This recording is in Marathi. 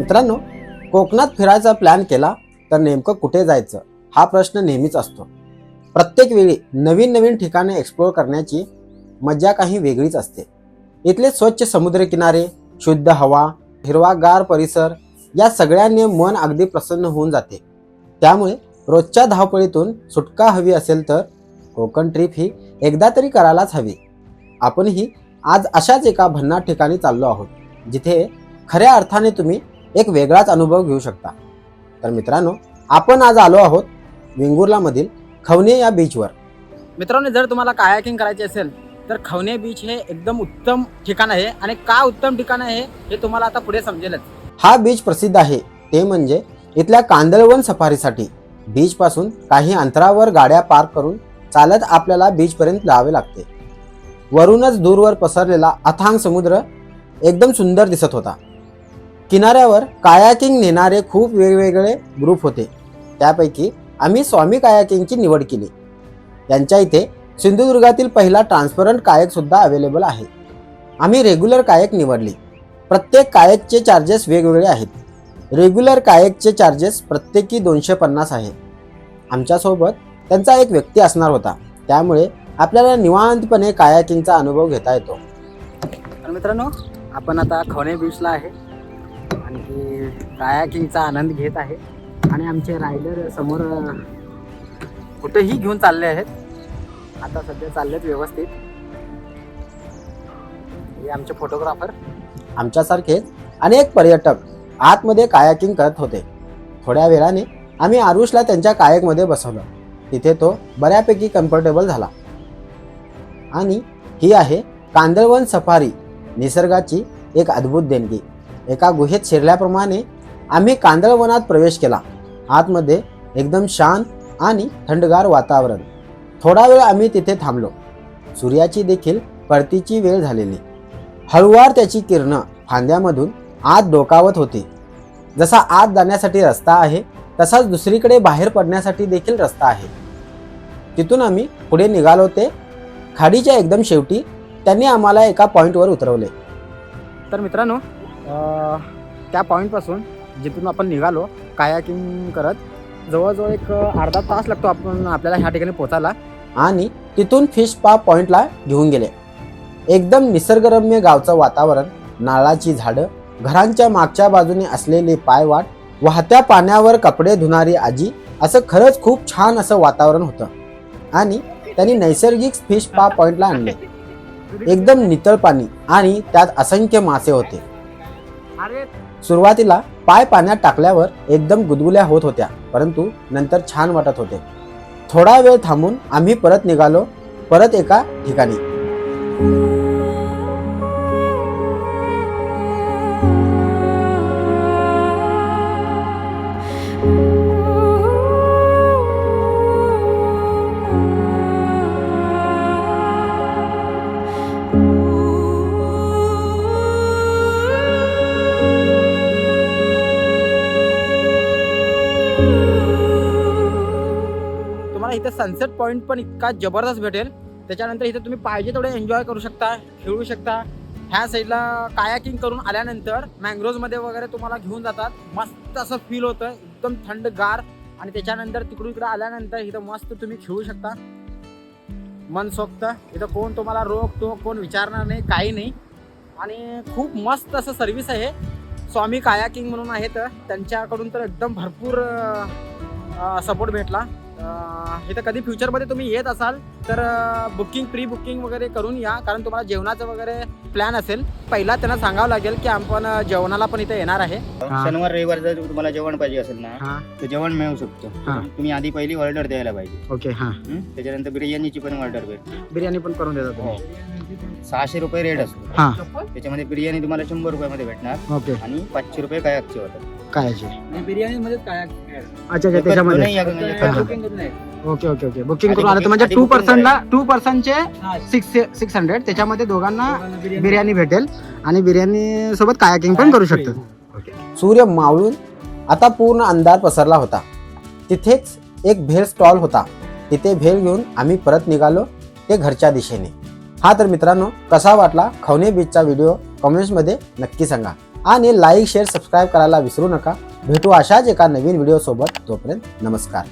मित्रांनो कोकणात फिरायचा प्लॅन केला तर नेमकं कुठे जायचं? हा प्रश्न नेहमीच असतो. प्रत्येक वेळी नवीन नवीन ठिकाणे एक्सप्लोअर करण्याची मज्जा काही वेगळीच असते. इथले स्वच्छ समुद्रकिनारे शुद्ध हवा हिरवागार परिसर या सगळ्यांनी मन अगदी प्रसन्न होऊन जाते. त्यामुळे रोजच्या धावपळीतून सुटका हवी असेल तर कोकण ट्रिप ही एकदा तरी करायलाच हवी. आपणही आज अशाच एका भन्नाट ठिकाणी चाललो आहोत जिथे खऱ्या अर्थाने तुम्ही एक वेगळाच अनुभव घेऊ शकता. तर मित्रांनो आपण आज आलो आहोत वेंगुर्लामधील खवणे या बीचवर मित्रांनो जर तुम्हाला कायाकिंग करायची असेल तर खवणे बीच हे एकदम उत्तम ठिकाण आहे आणि का उत्तम ठिकाण आहे हे तुम्हाला आता पुढे समजेलच. हा बीच प्रसिद्ध आहे ते म्हणजे इथल्या कांदळवन सफारीसाठी. बीचपासून काही अंतरावर गाड्या पार्क करून चालत आपल्याला बीचपर्यंत जावे लागते. वरूनच दूरवर पसरलेला अथांग समुद्र एकदम सुंदर दिसत होता. किनाऱ्यावर कायाकिंग नेणारे खूप वेगवेगळे ग्रुप होते. त्यापैकी आम्ही स्वामी कायाकिंगची निवड केली. त्यांच्या इथे सिंधुदुर्गातील पहिला ट्रान्सपरंट कायक सुद्धा अवेलेबल आहे. आम्ही रेग्युलर कायक निवडली. प्रत्येक कायकचे चार्जेस वेगवेगळे आहेत. रेग्युलर कायकचे चार्जेस प्रत्येकी दोनशे पन्नास आहे आमच्यासोबत त्यांचा एक व्यक्ती असणार होता. त्यामुळे आपल्याला निवांतपणे कायाकिंगचा अनुभव घेता येतो. मित्रांनो आपण आता खवणे बीचला आहे. आणि कायाकिंगचा आनंद घेत आहे. आणि आमचे रायडर समोर कुठेही घेऊन चालले आहेत. आता सध्या चाललेत व्यवस्थित. हे आमचे फोटोग्राफर आमच्यासारखेच अनेक पर्यटक आतमध्ये कायाकिंग करत होते. थोड्या वेळाने आम्ही आरुषला त्यांच्या कायकमध्ये बसवलं. तिथे तो बऱ्यापैकी कम्फर्टेबल झाला. आणि ही आहे कांदळवन सफारी निसर्गाची एक अद्भुत देणगी. एका गुहेत शिरल्याप्रमाणे आम्ही कांदळवनात प्रवेश केला. आतमध्ये एकदम शांत आणि थंडगार वातावरण. थोडा वेळ आम्ही तिथे थांबलो. सूर्याची देखील परतीची वेळ झालेली. हळुवार त्याची किरणं फांद्यामधून आत डोकावत होती. जसा आत जाण्यासाठी रस्ता आहे तसाच दुसरीकडे बाहेर पडण्यासाठी देखील रस्ता आहे. तिथून आम्ही पुढे निघालो ते खाडीच्या एकदम शेवटी त्यांनी आम्हाला एका पॉईंटवर उतरवले. तर मित्रांनो त्या पॉईंटपासून जिथून आपण निघालो कायाकिंग करत जवळजवळ एक अर्धा तास लागतो आपण आपल्याला ह्या ठिकाणी पोचायला आणि तिथून फिश पा पॉईंटला घेऊन गेले. एकदम निसर्गरम्य गावचं वातावरण नारळाची झाडं घरांच्या मागच्या बाजूने असलेली पायवाट वाहत्या पाण्यावर कपडे धुणारी आजी असं खरंच खूप छान असं वातावरण होतं. आणि त्यांनी नैसर्गिक फिश पा पॉईंटला आणले. एकदम नितळ पाणी आणि त्यात असंख्य मासे होते. सुरुवातीला पाय पाण्यात टाकल्यावर एकदम गुदगुल्या होत होत्या परंतु नंतर छान वाटत होते. थोडा वेळ थांबून आम्ही परत निघालो परत एका ठिकाणी. इथं सनसेट पॉईंट पण इतका जबरदस्त भेटेल. त्याच्यानंतर इथं तुम्ही पाहिजे तेवढे एन्जॉय करू शकता खेळू शकता. ह्या साईडला कायाकिंग करून आल्यानंतर मँग्रोजमध्ये वगैरे तुम्हाला घेऊन जातात. मस्त असं फील होतं एकदम थंडगार आणि त्याच्यानंतर तिकडून इकडे आल्यानंतर इथं मस्त तुम्ही खेळू शकता. मनसोक्त इथं कोण तुम्हाला रोख तो कोण विचारणार नाही काही नाही. आणि खूप मस्त असं सर्विस आहे. स्वामी कायाकिंग म्हणून आहेत त्यांच्याकडून तर एकदम भरपूर सपोर्ट भेटला. इथं कधी फ्युचरमध्ये तुम्ही येत असाल तर बुकिंग प्री बुकिंग वगैरे करून या कारण तुम्हाला जेवणाचं वगैरे प्लॅन असेल. पहिला त्यांना सांगावं लागेल की आपण जेवणाला पण इथे येणार आहे. हा. शनिवार रविवार जर तुम्हाला जेवण पाहिजे असेल ना हां. तर जेवण मिळू शकतो. हा. तुम्ही आधी पहिली ऑर्डर द्यायला पाहिजे. ओके हां. हं? त्याच्यानंतर बिर्याणीची पण ऑर्डर भेट. बिर्याणी पण करून देतात तुम्ही. सहाशे रुपये रेट असतो. हां. त्याच्यामध्ये बिर्याणी तुम्हाला शंभर रुपयामध्ये भेटणार. आणि पाचशे रुपये कायाकचे होतात. बिर्याणीमध्ये काय अच्छा अच्छा त्याच्यामध्ये. Okay okay okay. बुकिंग करून आलं तर म्हणजे टू पर्सनला टू पर्सनचे सिक्स सिक्स हंड्रेड त्याच्यामध्ये दोघांना बिर्याणी भेटेल. आणि बिर्याणी सोबत कायाकिंग पण करू शकतो. सूर्य मावळून आता पूर्ण अंधार पसरला होता. तिथेच एक भेळ स्टॉल होता. तिथे भेळ घेऊन आम्ही परत निघालो ते घरच्या दिशेने. हा तर मित्रांनो कसा वाटला खवणे बीचचा व्हिडिओ कमेंट्समध्ये नक्की सांगा. आणि लाईक शेअर सबस्क्राईब करायला विसरू नका. भेटू अशाच एका नवीन व्हिडिओसोबत तोपर्यंत नमस्कार.